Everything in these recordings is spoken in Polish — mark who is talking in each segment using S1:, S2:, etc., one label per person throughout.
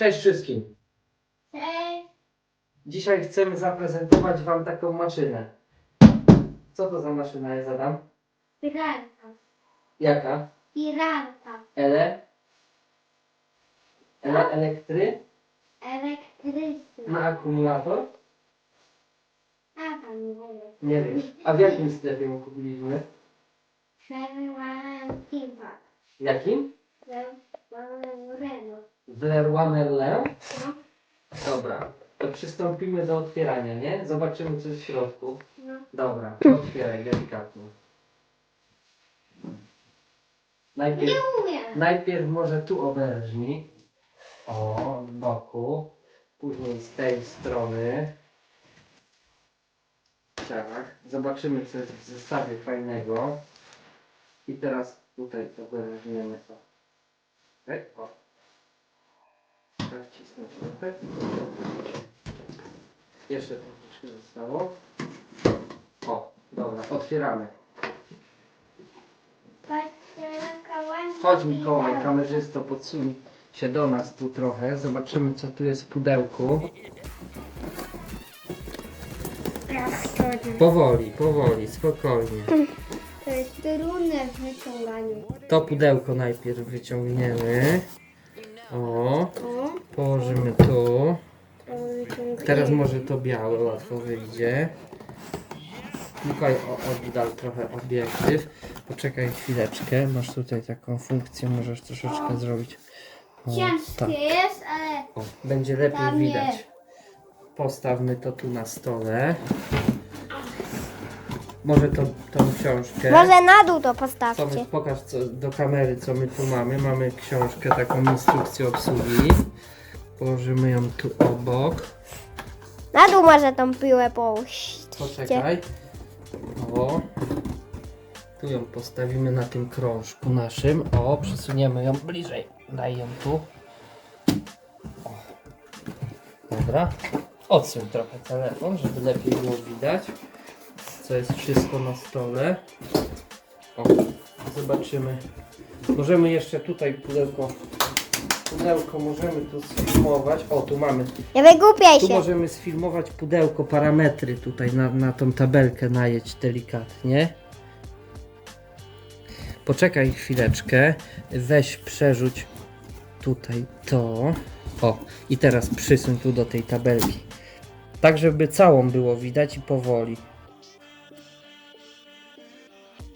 S1: Cześć wszystkim.
S2: Cześć.
S1: Dzisiaj chcemy zaprezentować Wam taką maszynę. Co to za maszyna jest, Adam?
S2: Piralka.
S1: Jaka?
S2: Piralka.
S1: Ele? Ele elektry?
S2: Elektryczna.
S1: Na akumulator?
S2: A tam nie wiem.
S1: Nie wiem. A w jakim sklepie ją kupiliśmy?
S2: Przebyłam
S1: jakim?
S2: Przebyłam
S1: W Leroy Merlin?
S2: No.
S1: Dobra. To przystąpimy do otwierania, nie? Zobaczymy co jest w środku.
S2: No.
S1: Dobra, to otwieraj delikatnie. Najpierw,
S2: Nie umiem.
S1: najpierw może tu oberżnij. O, z boku. Później z tej strony. Tak. Zobaczymy co jest w zestawie fajnego. I teraz tutaj oberżniemy to. Okej, o. Tak wcisnąć trochę. Jeszcze troszeczkę zostało. O, dobra, otwieramy. Chodź Mikołaj, kamerzysto, podsuń się do nas tu trochę. Zobaczymy co tu jest w pudełku. Powoli, powoli, spokojnie.
S2: To jest trudne w wyciąganiu.
S1: To pudełko najpierw wyciągniemy. O, położymy tu. Teraz może to białe łatwo wyjdzie. Mikołaj, o, oddal trochę obiektyw. Poczekaj chwileczkę. Masz tutaj taką funkcję, możesz troszeczkę zrobić. O,
S2: Ciężkie
S1: tak.
S2: jest, ale
S1: O, będzie lepiej
S2: Tam
S1: widać. Postawmy to tu na stole. Może to, tą książkę.
S3: Może na dół to
S1: Co
S3: postawcie.
S1: pokaż co, do kamery, co my tu mamy. Mamy książkę, taką instrukcję obsługi. Położymy ją tu obok.
S3: Na dół może tą piłę położyć.
S1: Poczekaj. O. Tu ją postawimy na tym krążku naszym. O, przesuniemy ją bliżej. Daj ją tu. O. Dobra. Odsuń trochę telefon, żeby lepiej było widać, co jest wszystko na stole. O, zobaczymy. Możemy jeszcze tutaj pudełko, pudełko możemy tu sfilmować. O, tu mamy
S3: Nie wygłupiaj
S1: tu
S3: się.
S1: możemy sfilmować pudełko, parametry tutaj na, na tą tabelkę najedź delikatnie. Poczekaj chwileczkę, weź przerzuć tutaj to. O, i teraz przysuń tu do tej tabelki. Tak, żeby całą było widać i powoli.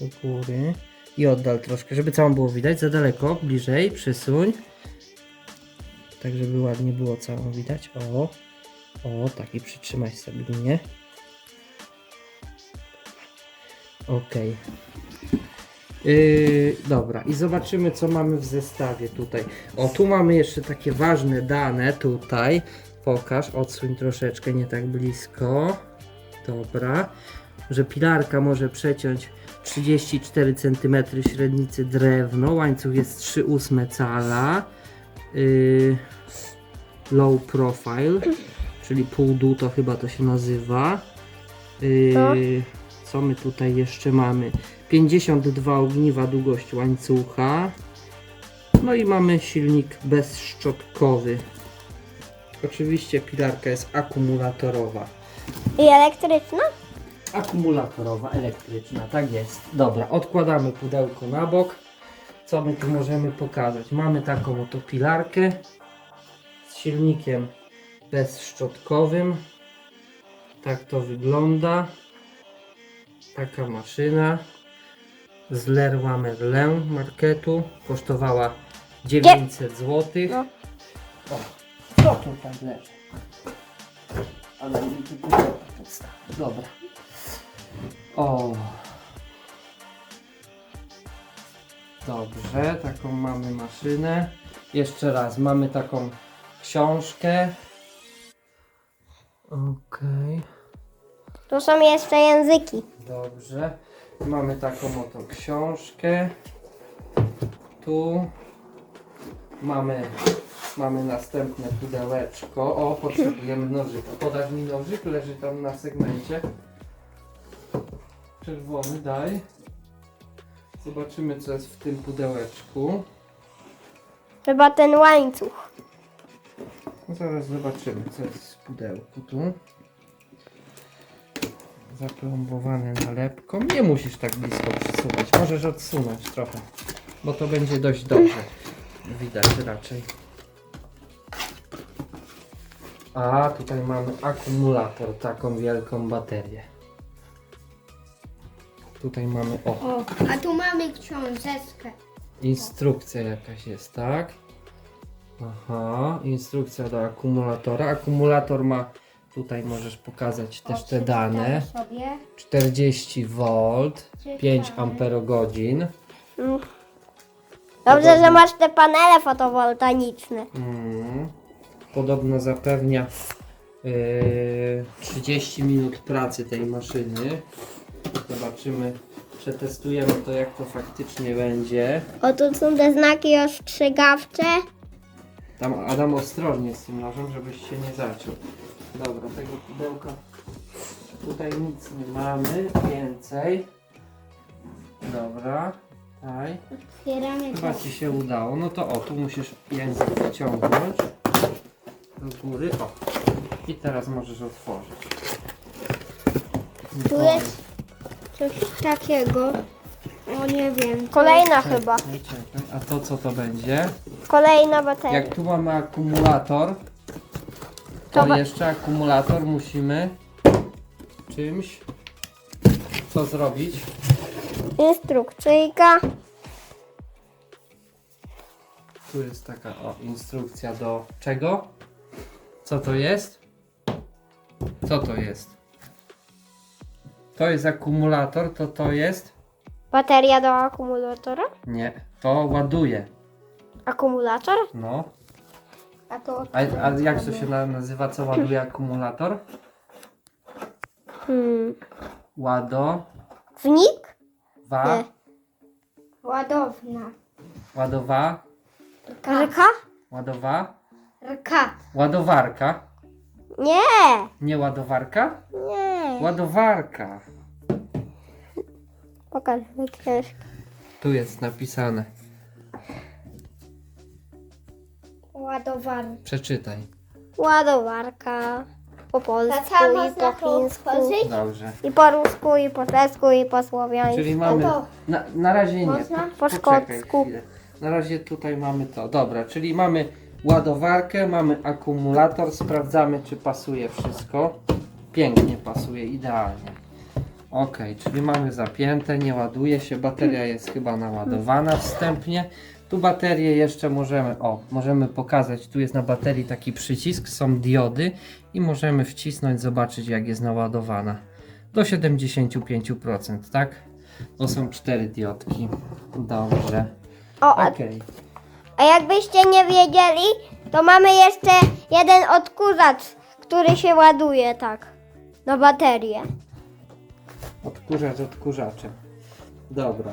S1: Do góry. I oddal troszkę, żeby całą było widać. Za daleko, bliżej, przysuń. Tak, żeby ładnie było całą widać. O. O, tak i przytrzymaj stabilnie. Okej. Yy, dobra, i zobaczymy, co mamy w zestawie tutaj. O, tu mamy jeszcze takie ważne dane. Tutaj pokaż, odsuń troszeczkę, nie tak blisko. Dobra, że pilarka może przeciąć 34 cm średnicy drewno. Łańcuch jest 3,8 cala. Yy, low profile, czyli pół dół to chyba to się nazywa. Yy, co my tutaj jeszcze mamy? 52 ogniwa długość łańcucha. No i mamy silnik bezszczotkowy. Oczywiście pilarka jest akumulatorowa.
S3: I elektryczna?
S1: Akumulatorowa, elektryczna, tak jest. Dobra, odkładamy pudełko na bok. Co my tu możemy pokazać? Mamy taką oto pilarkę z silnikiem bezszczotkowym. Tak to wygląda. Taka maszyna z Leroy Merlin marketu. Kosztowała 900 zł.
S3: No.
S1: O, co tutaj leży? Ale mi tu pudełko. Dobra. O. Dobrze, taką mamy maszynę. Jeszcze raz, mamy taką książkę. Okej,
S3: Tu są jeszcze języki.
S1: dobrze. Mamy taką oto książkę. Tu mamy, mamy następne pudełeczko. O, potrzebujemy nożyka. Podasz mi nożyk, leży tam na segmencie. Czerwony, daj. Zobaczymy, co jest w tym pudełeczku.
S3: Chyba ten łańcuch.
S1: No zaraz zobaczymy, co jest w pudełku tu. Zaplombowane nalepką. Nie musisz tak blisko przysuwać. Możesz odsunąć trochę, bo to będzie dość dobrze. Widać raczej. A tutaj mamy akumulator, taką wielką baterię. Tutaj mamy o,
S2: O, a tu mamy książeczkę.
S1: instrukcja jakaś jest, tak? Aha, instrukcja do akumulatora. Akumulator ma, tutaj możesz pokazać też te dane.
S2: sobie.
S1: 40 V, 5 amperogodzin.
S3: Dobrze, że masz te panele fotowoltaiczne.
S1: Mm. Podobno zapewnia yy, 30 minut pracy tej maszyny. Zobaczymy, przetestujemy to jak to faktycznie będzie.
S3: O, tu są te znaki ostrzegawcze.
S1: Tam Adam ostrożnie z tym nożem, żebyś się nie zaciął. Dobra, tego pudełka tutaj nic nie mamy, więcej. Dobra, tutaj.
S2: Otwieramy
S1: Chyba ci się udało. No to o, tu musisz język wyciągnąć do góry. O. I teraz możesz otworzyć.
S2: Tu jest coś takiego. O nie wiem.
S3: Kolejna
S1: Czekaj,
S3: chyba.
S1: czekaj. A to co to będzie?
S3: Kolejna bateria.
S1: Jak tu mamy akumulator,
S3: To
S1: to
S3: ba-
S1: jeszcze akumulator musimy czymś co zrobić?
S3: Instrukcyjka.
S1: Tu jest taka o, instrukcja do czego? Co to jest? Co to jest? To jest akumulator, to to jest?
S3: Bateria do akumulatora.
S1: Nie, to ładuje.
S3: Akumulator?
S1: No.
S2: A to
S1: A, a jak to się na, nazywa, co ładuje akumulator?
S3: Hmm.
S1: Ładowa,
S3: Wnik? Nie.
S2: ładowna.
S1: ładowa,
S3: Rka?
S1: ładowa,
S2: Rka.
S1: ładowarka.
S3: Nie.
S1: Nie ładowarka?
S3: Nie.
S1: Ładowarka.
S3: Pokaż mi książkę.
S1: Tu jest napisane.
S2: Ładowarka.
S1: Przeczytaj.
S3: Ładowarka. Po polsku
S2: Tata,
S3: i
S2: można
S3: po
S2: to
S3: chińsku.
S2: otworzyć?
S1: Dobrze.
S3: I po rusku, i po czesku, i po słowiańsku.
S1: Czyli mamy.
S2: to-
S1: Na, na razie nie.
S2: Można?
S3: Po
S1: poczekaj
S3: szkocku.
S1: chwilę. Na razie tutaj mamy to. Dobra, czyli mamy ładowarkę, mamy akumulator. Sprawdzamy, czy pasuje wszystko. Pięknie pasuje, idealnie. Ok, czyli mamy zapięte, nie ładuje się. Bateria jest chyba naładowana wstępnie. Tu baterię jeszcze możemy, o, możemy pokazać. Tu jest na baterii taki przycisk, są diody i możemy wcisnąć, zobaczyć jak jest naładowana. Do 75%, tak? To są cztery diodki. Dobrze.
S3: O, a,
S1: Okej.
S3: a jakbyście nie wiedzieli, to mamy jeszcze jeden odkurzacz, który się ładuje tak. Na baterię.
S1: Odkurzacz odkurzaczem. Dobra.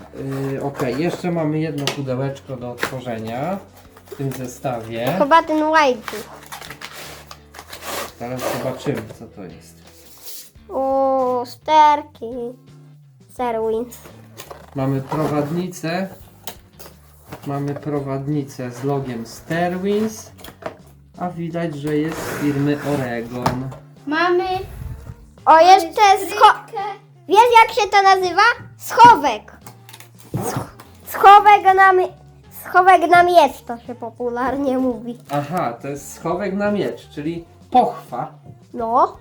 S1: Yy, Okej, jeszcze mamy jedno pudełeczko do otworzenia w tym zestawie.
S3: Chyba ten łańcuch.
S1: Teraz zobaczymy co to jest.
S3: O, sterki. Serwins.
S1: Mamy prowadnicę. Mamy prowadnicę z logiem Sterwins. A widać, że jest z firmy Oregon.
S2: Mamy
S3: O, jeszcze scho... Wiesz jak się to nazywa? Schowek. Sch- Schowek na, schowek na miecz to się popularnie mówi.
S1: Aha, to jest schowek na miecz, czyli pochwa.
S3: No.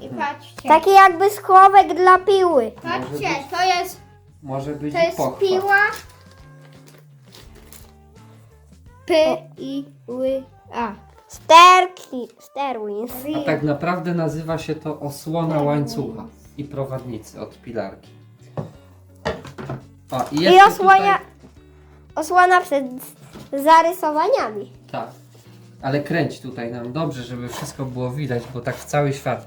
S2: i patrzcie.
S3: Taki jakby schowek dla piły.
S2: Patrzcie, to jest,
S1: Może być
S2: to jest
S1: pochwa.
S2: piła. P i ły a.
S3: Sterki. Sterwins.
S1: A tak naprawdę nazywa się to osłona łańcucha i prowadnicy od pilarki. O, i,
S3: I
S1: jeszcze
S3: osłania... Osłana przed zarysowaniami.
S1: Tutaj, tak. Ale kręć tutaj nam dobrze, żeby wszystko było widać, bo tak cały świat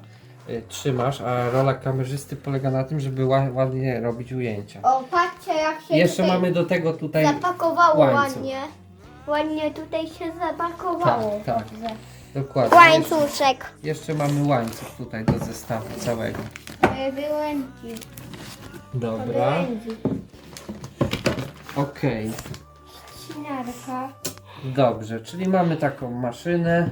S1: y, trzymasz, a rola kamerzysty polega na tym, żeby ła, ładnie robić ujęcia.
S2: O, patrzcie jak się
S1: jeszcze
S2: tutaj
S1: mamy do tego tutaj...
S2: zapakowało
S1: łańcuch.
S2: ładnie. Ładnie tutaj się zapakowało.
S1: Tak, tak. Dokładnie.
S3: Łańcuszek.
S1: Jeszcze, mamy łańcuch tutaj do zestawu całego.
S2: E, Wyłęci.
S1: Dobra. Okej.
S2: Ścinarka.
S1: Dobrze, czyli mamy taką maszynę.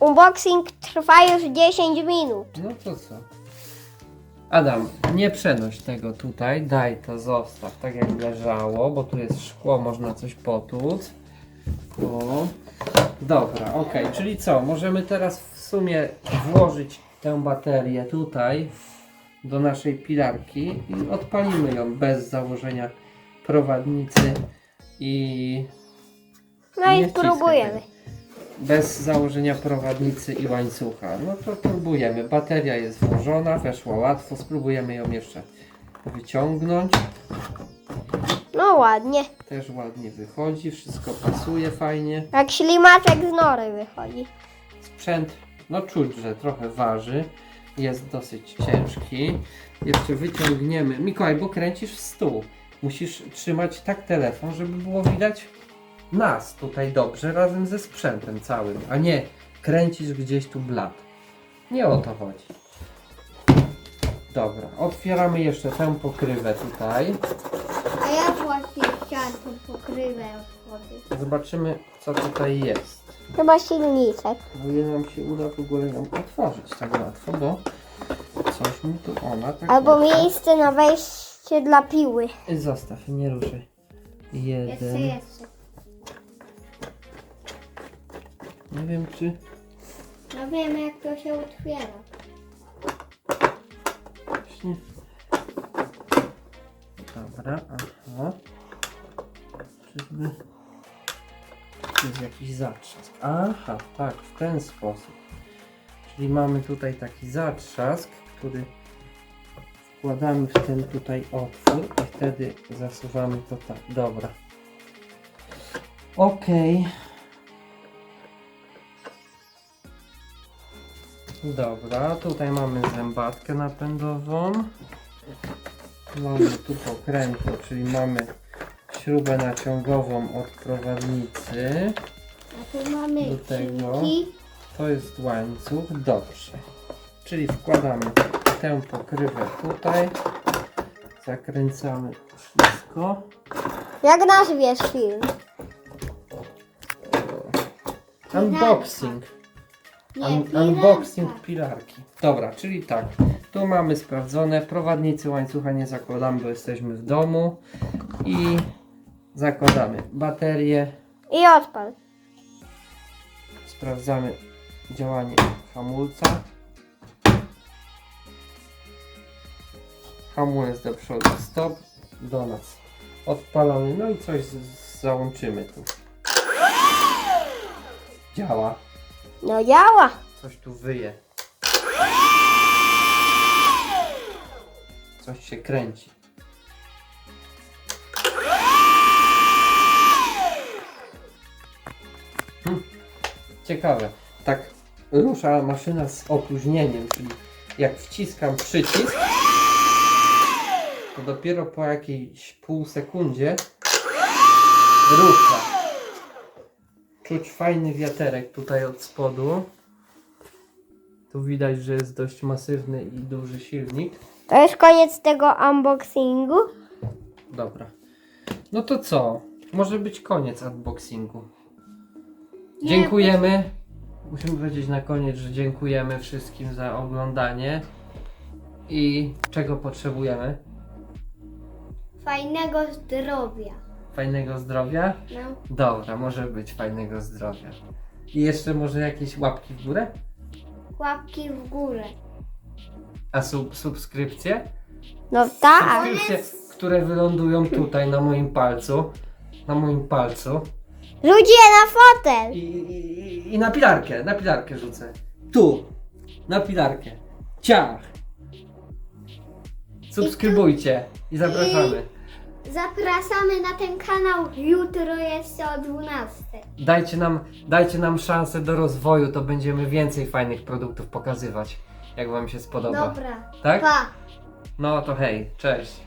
S3: unboxing trwa już 10 minut.
S1: No to co? Adam, nie przenoś tego tutaj, daj to, zostaw tak jak leżało, bo tu jest szkło, można coś potłuc. O. Dobra, okej, czyli co? Możemy teraz w sumie włożyć tę baterię tutaj do naszej pilarki i odpalimy ją bez założenia prowadnicy i
S3: No i
S1: wciskaj
S3: spróbujemy.
S1: tego. bez założenia prowadnicy i łańcucha. No to próbujemy. Bateria jest włożona, weszła łatwo. Spróbujemy ją jeszcze wyciągnąć.
S3: No ładnie.
S1: Też ładnie wychodzi, wszystko pasuje fajnie.
S3: Jak ślimaczek z nory wychodzi.
S1: Sprzęt, no czuć, że trochę waży. Jest dosyć ciężki. Jeszcze wyciągniemy. Mikołaj, bo kręcisz w stół. Musisz trzymać tak telefon, żeby było widać nas tutaj dobrze razem ze sprzętem całym, a nie kręcisz gdzieś tu blat. Nie o to chodzi. Dobra, otwieramy jeszcze tę pokrywę tutaj.
S2: A ja właśnie chciałam tą pokrywę otworzyć.
S1: Zobaczymy, co tutaj jest.
S3: Chyba silniczek.
S1: No ile nam się uda w ogóle ją otworzyć tak łatwo, bo coś mi tu ona tak
S3: Albo
S1: łatwo-
S3: miejsce na wejście dla piły.
S1: Zostaw, nie ruszaj.
S2: Jeszcze,
S1: Jeden.
S2: jeszcze.
S1: Nie wiem czy...
S2: No wiem jak to się otwiera.
S1: Właśnie... Dobra, aha. Czyżby... Tu jest jakiś zatrzask. Aha, tak, w ten sposób. Czyli mamy tutaj taki zatrzask, który wkładamy w ten tutaj otwór i wtedy zasuwamy to tak. Dobra. Okej. Dobra, tutaj mamy zębatkę napędową. Mamy tu pokrętło, czyli mamy śrubę naciągową od prowadnicy.
S2: A tu mamy
S1: Do tego. To jest łańcuch, dobrze. Czyli wkładamy tę pokrywę tutaj. Zakręcamy wszystko.
S3: Jak nazwiesz film?
S1: Unboxing. Un
S2: pilarka.
S1: unboxing pilarki. Dobra, czyli tak. Tu mamy sprawdzone. Prowadnicy łańcucha nie zakładamy, bo jesteśmy w domu. I zakładamy baterię.
S3: I odpal.
S1: Sprawdzamy działanie hamulca. Hamulec do przodu, stop, do nas. Odpalamy, no i coś z, z załączymy tu. Działa.
S3: No działa.
S1: Coś tu wyje. Coś się kręci. Hm. Ciekawe. Tak rusza maszyna z opóźnieniem, czyli jak wciskam przycisk, to dopiero po jakiejś pół sekundzie rusza. Czuć fajny wiaterek tutaj od spodu. Tu widać, że jest dość masywny i duży silnik.
S3: To już koniec tego unboxingu.
S1: Dobra. No to co? Może być koniec unboxingu.
S2: Nie,
S1: Dziękujemy. Musimy powiedzieć na koniec, że dziękujemy wszystkim za oglądanie. I czego potrzebujemy?
S2: Fajnego zdrowia.
S1: Fajnego zdrowia?
S2: No.
S1: Dobra, może być fajnego zdrowia. I jeszcze może jakieś łapki w górę?
S2: Łapki w górę.
S1: A sub subskrypcje?
S3: No tak.
S1: Subskrypcje, które wylądują tutaj na moim palcu. Na moim palcu.
S3: Rzuć je na fotel.
S1: I, i, I na pilarkę, na pilarkę rzucę. Tu, na pilarkę. Ciach. Subskrybujcie i zapraszamy.
S2: Zapraszamy na ten kanał jutro jeszcze o 12.
S1: Dajcie nam, dajcie nam szansę do rozwoju, to będziemy więcej fajnych produktów pokazywać, jak wam się spodoba.
S2: Dobra.
S1: Tak?
S2: Pa.
S1: No to hej, cześć.